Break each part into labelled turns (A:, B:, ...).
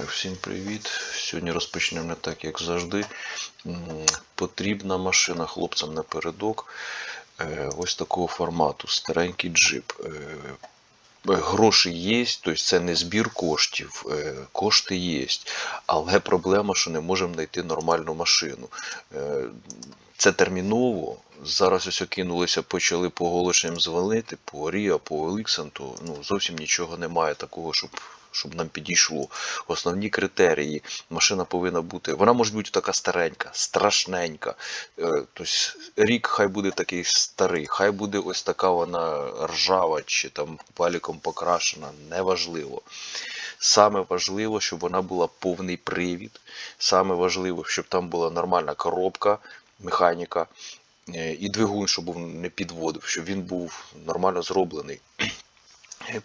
A: Так, всім привіт. Сьогодні розпочнемо не так, як завжди. Потрібна машина хлопцям напередок. Е, Ось такого формату. Старенький джип. Е, Гроші є, тобто це не збір коштів, е, кошти є. Але проблема, що не можемо знайти нормальну машину. Е, Це терміново. Зараз ось кинулися, почали по оголошенням дзвонити, по Ріа, по Еліксен, то ну, зовсім нічого немає такого, щоб, щоб нам підійшло. Основні критерії. Машина повинна бути. Вона може бути така старенька, страшненька. Тобто рік хай буде такий старий, хай буде ось така вона ржава чи там валіком покрашена, неважливо. Саме важливо, щоб вона була повний привід. Саме важливо, щоб там була нормальна коробка, механіка е, і двигун, щоб не підводив, щоб він був нормально зроблений.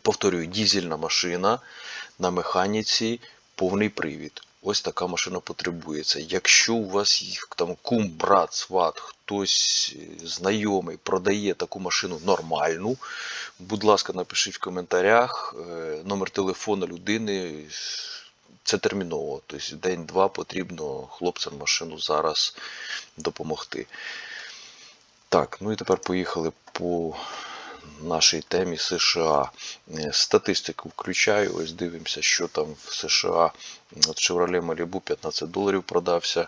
A: Повторюю, дізельна машина на механіці, повний привід. Ось така машина потребується. Якщо у вас є там кум, брат, сват, хтось е, знайомий продає таку машину нормальну, будь ласка, напишіть в коментарях е, номер телефону людини. Це терміново. Тобто день-два потрібно хлопцям машину зараз допомогти. Так, ну і тепер поїхали по нашій темі США. Е, Статистику включаю, ось дивимося, що там в США. От Chevrolet Malibu 15 доларів продався,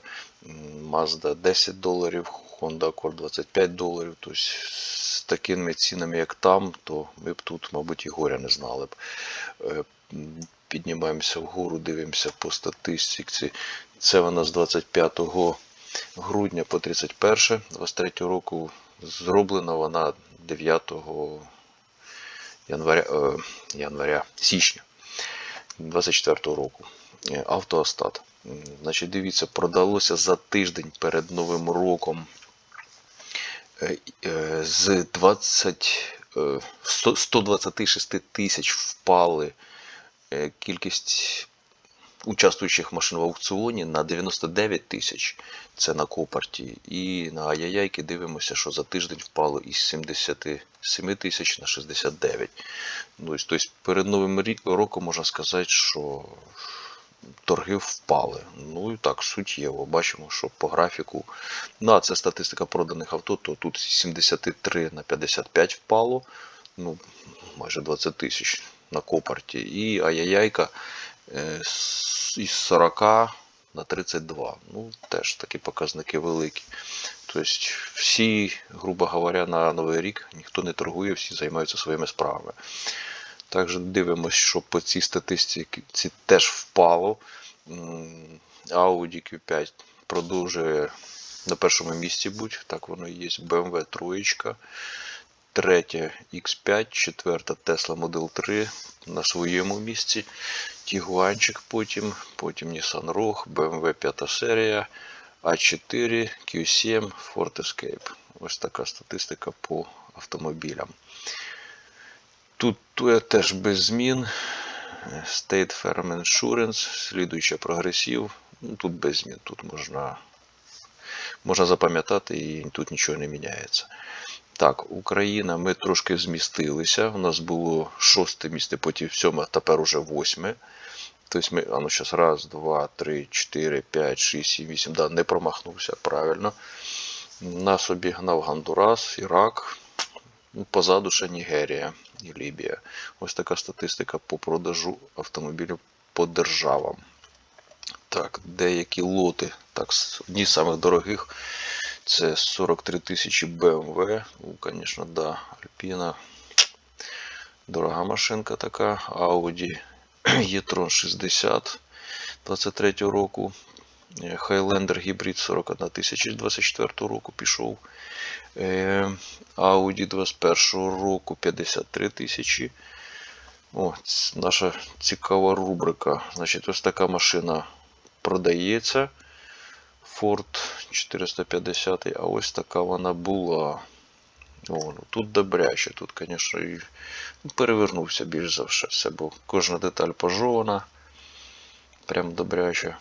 A: Mazda 10 доларів, Honda Accord 25 доларів. Тобто з такими цінами, як там, то ми б тут, мабуть, і горя не знали б. Е, Піднімаємося вгору, дивимося по статистиці. Це вона з 25 грудня по 31 23 року зроблена вона 9 января, е, января січня 24 року. Е, Автоостат. Значить, дивіться, продалося за тиждень перед Новим роком е, е, з 20, е, 100 126 тисяч впали кількість участвуючих машин в аукціоні на 99 тисяч. Це на Копарті. І на Аяяйки дивимося, що за тиждень впало із 77 тисяч на 69. Ну, тобто перед Новим роком можна сказати, що торги впали. Ну і так, суттєво. Бачимо, що по графіку. Ну, а це статистика проданих авто, то тут 73 на 55 впало. Ну, майже 20 тисяч на Копарті. І Аяяйка із 40 на 32. Ну, теж такі показники великі. Тобто всі, грубо говоря, на Новий рік ніхто не торгує, всі займаються своїми справами. Також дивимося, що по цій статистиці теж впало. Audi Q5 продовжує на першому місці бути, так воно і є. BMW троєчка, третя X5, четверта Tesla Model 3 на своєму місці. Тігуанчик потім, потім Nissan Rogue, BMW 5 серія, A4, Q7, Ford Escape. Ось така статистика по автомобілям. Тут теж без змін. State Farm Insurance, слідуюча прогресів. Ну, тут без змін. Тут можна, можна запам'ятати і тут нічого не міняється. Так, Україна, ми трошки змістилися. У нас було шосте місце, потім сьоме, тепер уже восьме. Тобто ми, а ну зараз раз, два, три, чотири, п'ять, шість, сім, вісім. Да, не промахнувся, правильно. Нас обігнав Гондурас, Ірак, ну, позаду ще Нігерія і Лібія. Ось така статистика по продажу автомобілів по державам. Так, деякі лоти, так, одні з самих дорогих це 43 тисячі BMW. Ну, звісно, да, Альпіна. Дорога машинка така. Audi e-tron 60 23 року. Е, Highlander Hybrid 41 тисячі з 24 року пішов. Е, Audi 21 року 53 тисячі. О, наша цікава рубрика. Значить, ось така машина продається. Ford 450, а ось така вона була. О, ну тут добряче, тут, звісно, і ну, перевернувся більш за все, бо кожна деталь пожована. Прям добряче.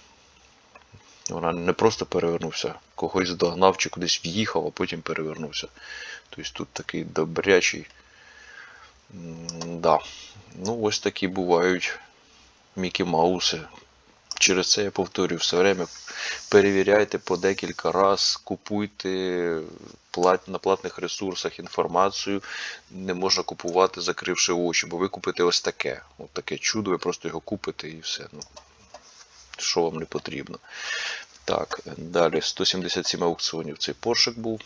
A: Вона не просто перевернувся, когось здогнав чи кудись в'їхав, а потім перевернувся. Тобто тут такий добрячий. М, Да. Ну, ось такі бувають Мікі Мауси. Через це я повторюю все время. Перевіряйте по декілька раз, купуйте на платних ресурсах інформацію. Не можна купувати, закривши очі, бо ви купите ось таке. От таке чудо, ви просто його купите і все. Ну, що вам не потрібно. Так, далі 177 аукціонів цей поршик був.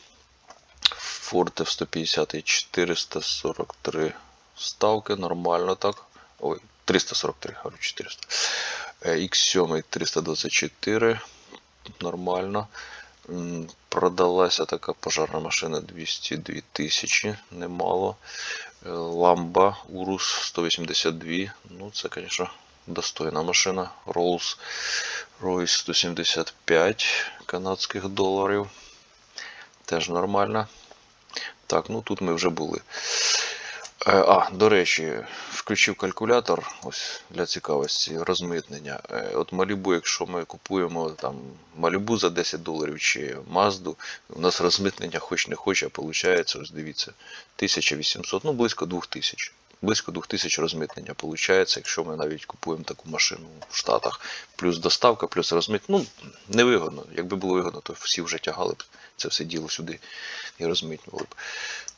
A: Ford F-150 443 ставки, нормально так. Ой, 343, говорю 400. Е, X7 324, нормально. Продалася така пожарна машина 202 тисячі, немало. Е, Ламба Урус 182. Ну, це, звісно, достойна машина. Rolls Royce 175 канадських доларів. Теж нормально. Так, ну тут ми вже були. Е, А, до речі, включив калькулятор ось для цікавості розмитнення. Е, От Малібу, якщо ми купуємо там Малібу за 10 доларів чи Мазду, у нас розмитнення хоч не хоч, а виходить, ось дивіться, 1800, ну близько 2000. Близько 2000 розмитнення виходить, якщо ми навіть купуємо таку машину в Штатах. Плюс доставка, плюс розмитнення. Ну, невигодно. Якби було вигодно, то всі вже тягали б це все діло сюди і розмитнювали б.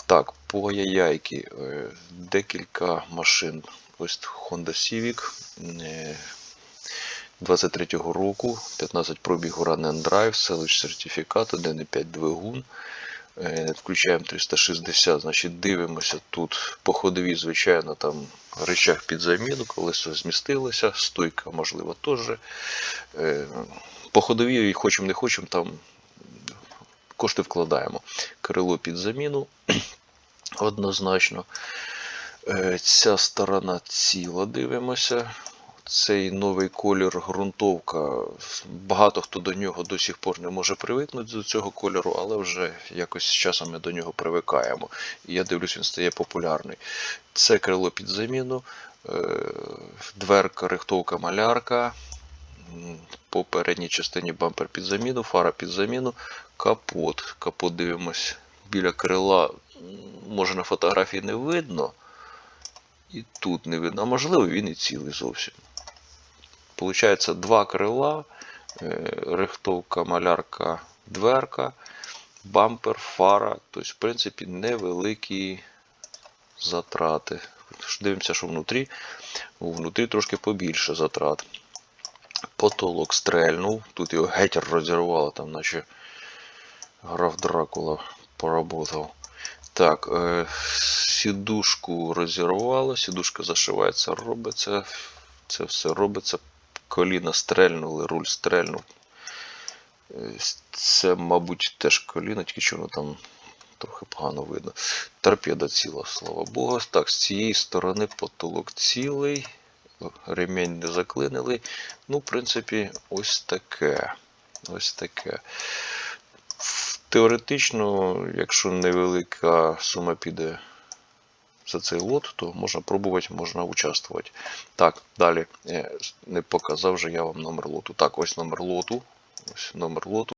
A: Так, по яяйки е, декілька машин. Ось Honda Civic е, 23-го року, 15 пробігу Run and Drive, селищ сертифікат, 1,5 двигун. Е, Включаємо 360, значить дивимося тут по ходовій, звичайно, там речах під заміну, колесо змістилося, стойка, можливо, теж. Е, По ходовій, хочемо не хочемо, там кошти вкладаємо. Крило під заміну однозначно. Е, Ця сторона ціла дивимося. Цей новий колір ґрунтовка. Багато хто до нього до сих пор не може привикнути до цього кольору, але вже якось з часом ми до нього привикаємо. І я дивлюсь, він стає популярний. Це крило під заміну, е, дверка, рихтовка, малярка. По передній частині бампер під заміну, фара під заміну, капот. Капот дивимось біля крила. Може на фотографії не видно. І тут не видно. А можливо він і цілий зовсім. Получається два крила, е, рихтовка, малярка, дверка, бампер, фара. Тобто, в принципі, невеликі затрати. Дивимося, що внутрі. Внутрі трошки побільше затрат. Потолок стрельнув. Тут його геть розірвало, там наче граф Дракула поработав. Так, е, сідушку розірвало, сідушка зашивається, робиться. Це все робиться. Коліна стрельнули, руль стрельнув. Е, Це, мабуть, теж коліна, тільки що воно там трохи погано видно. Торпеда ціла, слава Богу. Так, з цієї сторони потолок цілий, ремінь не заклинили. Ну, в принципі, ось таке. Ось таке. Теоретично, якщо невелика сума піде за цей лот, то можна пробувати, можна участвувати. Так, далі. Е, Не показав же я вам номер лоту. Так, ось номер лоту. Ось номер лоту.